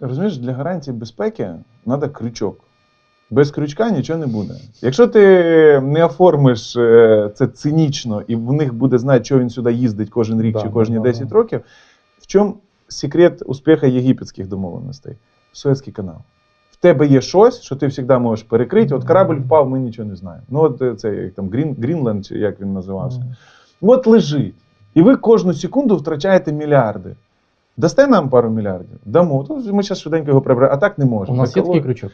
Розумієш, для гарантії безпеки треба крючок. Без крючка нічого не буде. Якщо ти не оформиш е, це цинічно, і в них буде знати, що він сюди їздить кожен рік Да, чи кожні да, 10 да. років, в чому секрет успіху єгипетських домовленостей? Суецький канал. В тебе є щось, що ти завжди можеш перекрити. От корабль впав, ми нічого не знаємо. Ну, от е, це як там Грін, Грінленд, чи як він називався. От лежить. І ви кожну секунду втрачаєте мільярди. Дасте нам пару мільярдів? Дамо. То ми зараз швиденько його приберемо, а так не У можемо. нас є такий крючок.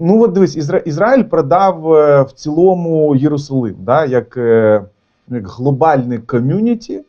Ну от дивись, Ізра... Ізраїль продав е, в цілому Єрусалим, да, як, е, як глобальне ком'юніті,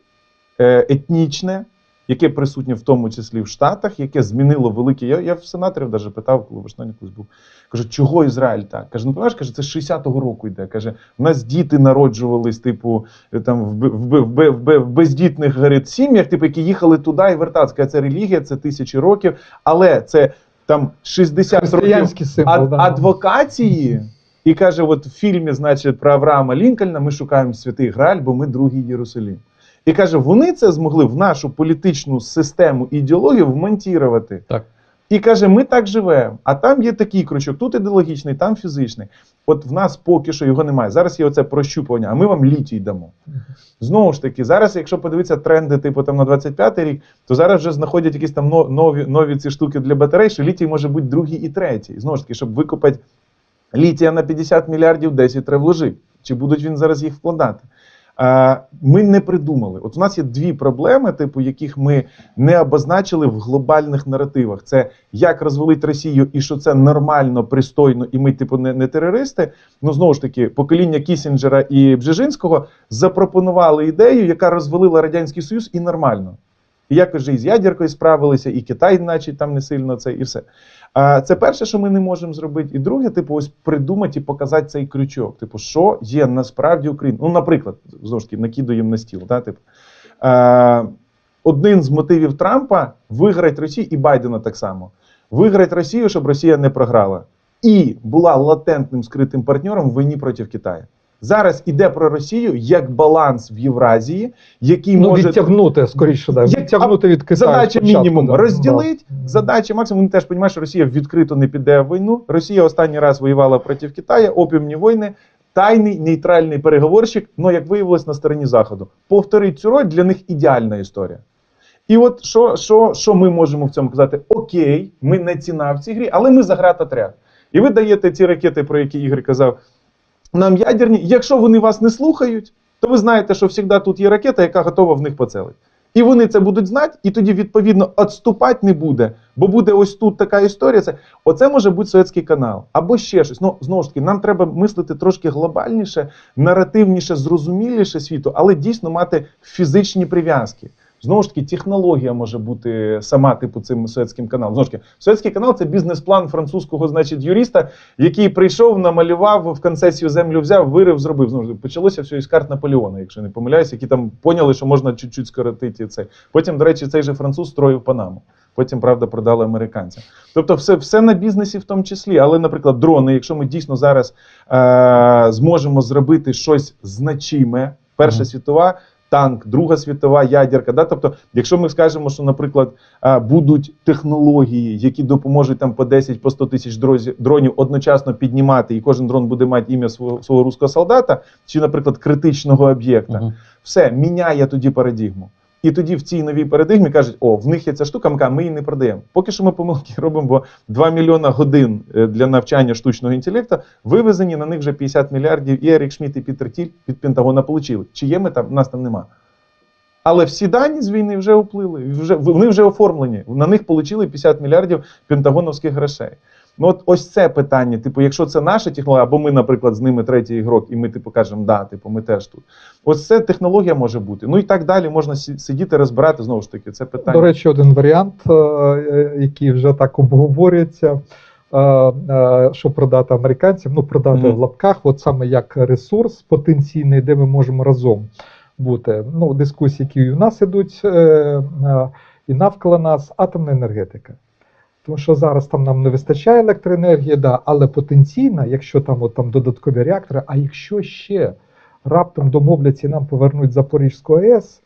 е, етнічне, яке присутнє в тому числі в Штатах, яке змінило велике. Я, я в сенаторів навіть питав, коли в колись був. Кажу, чого Ізраїль так? Каже, ну пам'ятаєш, каже, це з 60-го року йде. Каже, у нас діти народжувались, типу, е, там в, в, в, в, в бездітних говорить, сім'ях, типу, які їхали туди і вертатися. Каже, Це релігія, це тисячі років, але це там 60 років символ. ад- да. адвокації. І каже: от в фільмі, значить, про Авраама Лінкольна ми шукаємо святий Грааль, бо ми другий Єрусалім. І каже, вони це змогли в нашу політичну систему ідеологію вмонтувати. Так. І каже, ми так живемо. А там є такий крючок, тут ідеологічний, там фізичний. От в нас поки що його немає. Зараз є оце прощупування, а ми вам літій дамо. Знову ж таки, зараз, якщо подивитися тренди, типу там на 25-й рік, то зараз вже знаходять якісь там нові, нові ці штуки для батарей, що літій може бути другий і третій. Знову ж таки, щоб викупити літія на 50 мільярдів, 10 треба вложити. Чи будуть він зараз їх вкладати? А, Ми не придумали. От у нас є дві проблеми, типу, яких ми не обозначили в глобальних наративах. Це як розвалити Росію, і що це нормально, пристойно, і ми, типу, не, не терористи. Ну знову ж таки, покоління Кісінджера і Бжежинського запропонували ідею, яка розвалила радянський союз, і нормально. Якось же і з ядеркою справилися, і Китай, значить, там не сильно це, і все. А це перше, що ми не можемо зробити. І друге, типу, ось придумати і показати цей крючок. Типу, що є насправді Україна. Ну, наприклад, знову ж таки, накидуємо на стіл. Да, типу, е, один з мотивів Трампа виграти Росію і Байдена так само. Виграти Росію, щоб Росія не програла. І була латентним скритим партнером в війні проти Китаю. Зараз іде про Росію як баланс в Євразії, який Ну, може відтягнути, скоріше, да. Як- відтягнути від Китаю. задача спочатку, мінімум да. розділити, Да. задача максимум. Теж що Росія відкрито не піде в війну. Росія останній раз воювала проти Китаю, опіумні війни. Тайний нейтральний переговорщик, ну як виявилось на стороні заходу. Повторить цю роль для них ідеальна історія. І от що, що, що ми можемо в цьому казати? Окей, ми не ціна в цій грі, але ми заград отряд. І ви даєте ці ракети, про які Ігор казав, нам ядерні. Якщо вони вас не слухають, то ви знаєте, що завжди тут є ракета, яка готова в них поцелити. І вони це будуть знати, і тоді, відповідно, відступати не буде. Бо буде ось тут така історія. Це оце може бути Суецький канал або ще щось. Ну знову ж таки, нам треба мислити трошки глобальніше, наративніше, зрозуміліше світу, але дійсно мати фізичні прив'язки. Знову ж таки, технологія може бути сама, типу, цим Суецьким каналом. Знову ж таки, Суецький канал це бізнес-план французького, значить, юриста, який прийшов, намалював, в концесію землю взяв, вирив, зробив. Знову ж таки, почалося все із карт Наполеона, якщо не помиляюсь, які там поняли, що можна чуть-чуть скоротити це. Потім, до речі, цей же француз строїв Панаму. Потім, правда, продали американцям. Тобто, все, все на бізнесі в тому числі. Але, наприклад, дрони, якщо ми дійсно зараз е- зможемо зробити щось значиме, Перша світова. Танк, Друга світова, ядерка. Да? Тобто, якщо ми скажемо, що, наприклад, будуть технології, які допоможуть там по 10 по 100 тисяч дронів одночасно піднімати, і кожен дрон буде мати ім'я свого, свого руського солдата, чи, наприклад, критичного об'єкта, Мгм. все міняє тоді парадигму. І тоді в цій новій парадигмі кажуть, о, в них є ця штука, кажемо, ми її не продаємо. Поки що ми помилки робимо, бо 2 мільйона годин е, для навчання штучного інтелекту вивезені, на них вже 50 мільярдів. І Ерік Шмідт, і Пітер Тіль від Пентагона отримали. Чи є ми там? Нас там нема. Але всі дані з війни вже вплили, вже, вони вже оформлені. На них отримали 50 мільярдів пентагоновських грошей. Ну, от ось це питання. Типу, якщо це наша технологія, або ми, наприклад, з ними третій ігрок, і ми, типу, кажемо, да, типу, ми теж тут. Ось це технологія може бути. Ну і так далі можна сидіти, розбирати знову ж таки. Це питання. До речі, один варіант, е, е, який вже так обговорюється, е, що продати американцям, ну продати Мгм. в лапках, от саме як ресурс потенційний, де ми можемо разом бути. Ну, дискусії, які у нас ідуть, і навколо нас, атомна енергетика. Тому що зараз там нам не вистачає електроенергії, да, але потенційно, якщо там, от, там додаткові реактори, а якщо ще раптом домовляться і нам повернуть Запорізьку АЕС,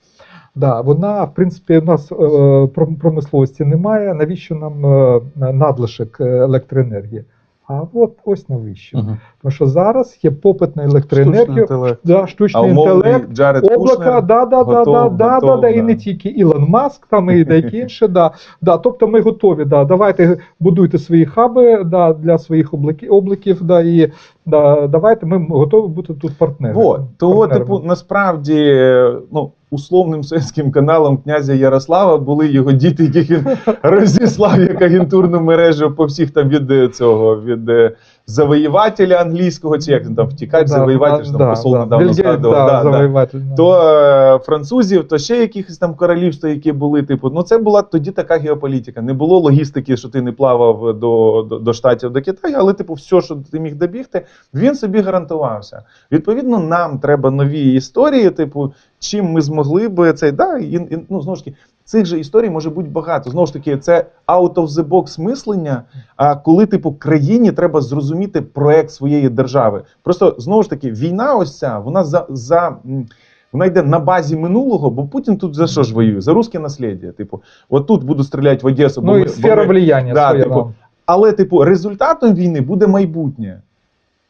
Да, вона, в принципі, у нас е, промисловості немає. Навіщо нам е, надлишок е, електроенергії? А от ось навіщо. Мгм. Тому що зараз є попит на Штучний інтелект. да, штучний інтелект, Джаред облака, Кушнер, да, да, да, готов- да, да, готов, да, і да. не тільки Ілон Маск, там і деякі інші. Да, да, тобто ми готові. Да, давайте будуйте свої хаби да, для своїх обликів, обликів да, і да, давайте ми готові бути тут партнерами. Вот. Того, партнерами. типу, насправді, е, ну, условним совєтським каналом князя Ярослава були його діти, яких він розіслав як агентурну мережу по всіх там від е, цього, від завоювателя англійського, чи як він там втікач, Да, завоюватель, да, там посол да. недавно згадував. да, Да, да. да. То е, французів, то ще якихось там королівства, які були, типу, ну це була тоді така геополітика. Не було логістики, що ти не плавав до, до, до Штатів, до Китаю, але, типу, все, що ти міг добігти, він собі гарантувався. Відповідно, нам треба нові історії, типу, чим ми змогли би цей, да, і, і, ну, знову ж таки, цих же історій може бути багато. Знову ж таки, це out of the box мислення. А коли, типу, країні треба зрозуміти проект своєї держави. Просто знову ж таки, війна, ось ця, вона за, за вона йде на базі минулого, бо Путін тут за що ж воює? За русське наслідя. Типу, от тут буду стріляти в Одесу, бо Ну ми- і бо сфера ми- влияння Да, типу, але, типу, результатом війни буде майбутнє.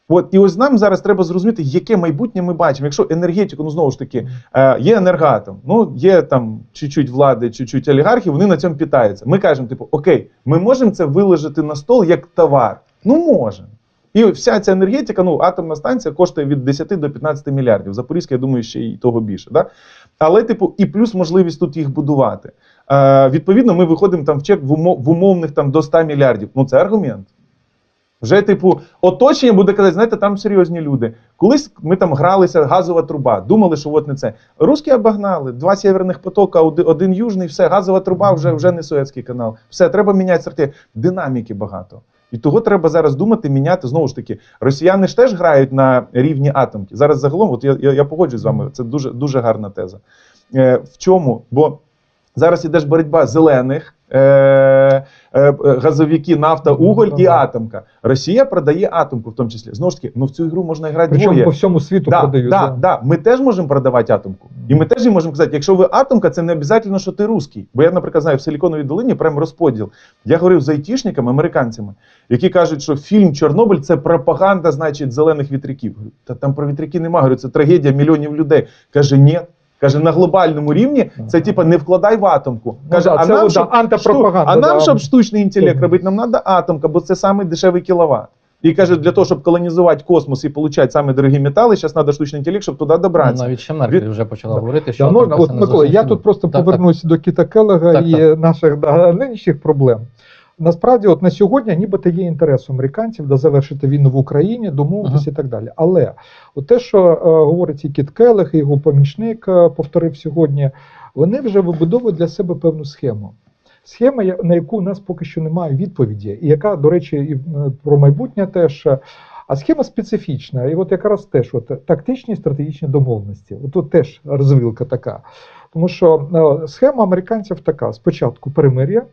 От і ось нам зараз треба зрозуміти, яке майбутнє ми бачимо. Якщо енергетику, ну знову ж таки, е, є енергатом, ну є там чуть-чуть влади, чуть-чуть олігархів, вони на цьому питаються. Ми кажемо, типу, окей, ми можемо це виложити на стол як товар. Ну можемо. І вся ця енергетика, ну атомна станція коштує від 10 до 15 мільярдів. Запорізька, я думаю, ще й того більше. Да? Але, типу, і плюс можливість тут їх будувати. Е, відповідно, ми виходимо там в чек в, умов, в умовних там до 100 мільярдів. Ну це аргумент. Вже, типу, оточення буде казати, знаєте, там серйозні люди. Колись ми там гралися, газова труба, думали, що от не це. Русські обогнали, два северних потока, один, южний, все, газова труба вже, вже не Суецький канал. Все, треба міняти стратегію. Динаміки багато. І того треба зараз думати, міняти. Знову ж таки, росіяни ж теж грають на рівні атомки. Зараз загалом, от я, я, я погоджуюсь з вами, це дуже, дуже гарна теза. Е, в чому? Бо зараз іде ж боротьба зелених, газовики, нафта, уголь і атомка. Росія продає атомку, в тому числі. Знову ж таки, ну в цю ігру можна грати Причому двоє. по всьому світу Да, продають. да, да. да. Ми теж можемо продавати атомку. І ми теж їм можемо казати, якщо ви атомка, це не обов'язково, що ти русський. Бо я, наприклад, знаю, в Силіконовій долині прям розподіл. Я говорив з айтішниками, американцями, які кажуть, що фільм Чорнобиль це пропаганда, значить, зелених вітряків. Та там про вітряки немає. Говорю, це трагедія мільйонів людей. Каже, ні. Каже, на глобальному рівні це типа не вкладай в атомку. Каже, Ну да, а це нам, от, щоб, антипропаганда, а нам, да. щоб штучний інтелект робити, нам треба атомка, бо це самий дешевий кіловат. І каже, для того, щоб колонізувати космос і отримати саме дорогі метали, зараз треба штучний інтелект, щоб туди добратися. Навіть ще Меркель Від- вже почала Да. говорити, що Я, можна, от, Микола, я тут просто Так, повернусь до Кіта Келега Так, і так. наших да, нинішніх проблем. Насправді, от на сьогодні, нібито є інтерес американців да, завершити війну в Україні, домовитися і так далі. Але от те, що е, говорить і Кіт Келег, і його помічник е, повторив сьогодні, вони вже вибудовують для себе певну схему. Схема, на яку у нас поки що немає відповіді, і яка, до речі, і е, про майбутнє теж. А схема специфічна, і от якраз теж от, тактичні і стратегічні домовленості. От тут теж розвилка така. Тому що е, схема американців така: спочатку перемир'я,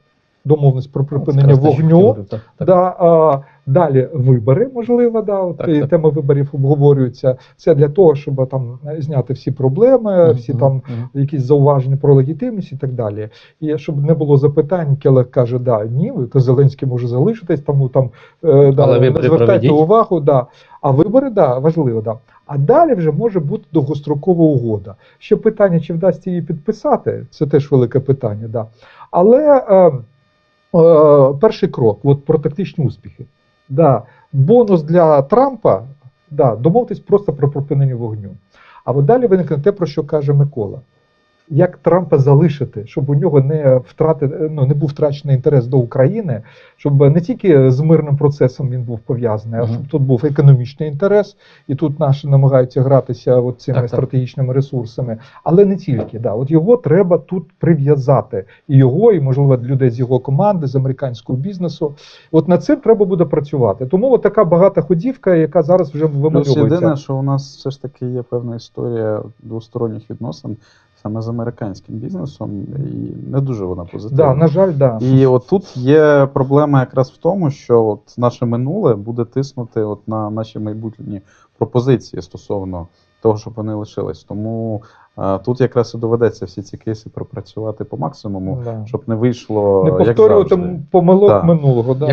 домовленість про припинення Якраз вогню. так, так. Да, а, далі вибори, можливо, да, от, Так, і так. тема виборів обговорюється. Це для того, щоб там зняти всі проблеми, Мгм, всі мгм, там мгм. якісь зауваження про легітимність і так далі. І щоб не було запитань, Келег каже, да, ні, то Зеленський може залишитись, тому там е, да, не звертайте проведіть. увагу. Да. А вибори, да, важливо, да. А далі вже може бути довгострокова угода. Ще питання, чи вдасться її підписати, це теж велике питання. Да. Але е, е, перший крок от про тактичні успіхи. Да. Бонус для Трампа да, домовитись просто про припинення вогню. А от далі виникне те, про що каже Микола. Як Трампа залишити, щоб у нього не втрати, ну, не був втрачений інтерес до України, щоб не тільки з мирним процесом він був пов'язаний, а щоб тут був економічний інтерес, і тут наші намагаються гратися от цими Так, так. стратегічними ресурсами, але не тільки. Да. От його треба тут прив'язати. І його, і можливо людей з його команди, з американського бізнесу. От над цим треба буде працювати. Тому от така багата ходівка, яка зараз вже вимальовується. єдине, що у нас все ж таки є певна історія двосторонніх відносин саме з американським бізнесом, і не дуже вона позитивна. Да, на жаль, да. І от тут є проблема якраз в тому, що от наше минуле буде тиснути от на наші майбутні пропозиції стосовно того, щоб вони лишились. Тому е, тут якраз і доведеться всі ці кейси пропрацювати по максимуму, Да. щоб не вийшло Не як повторювати завжди. помилок Так. минулого. Да.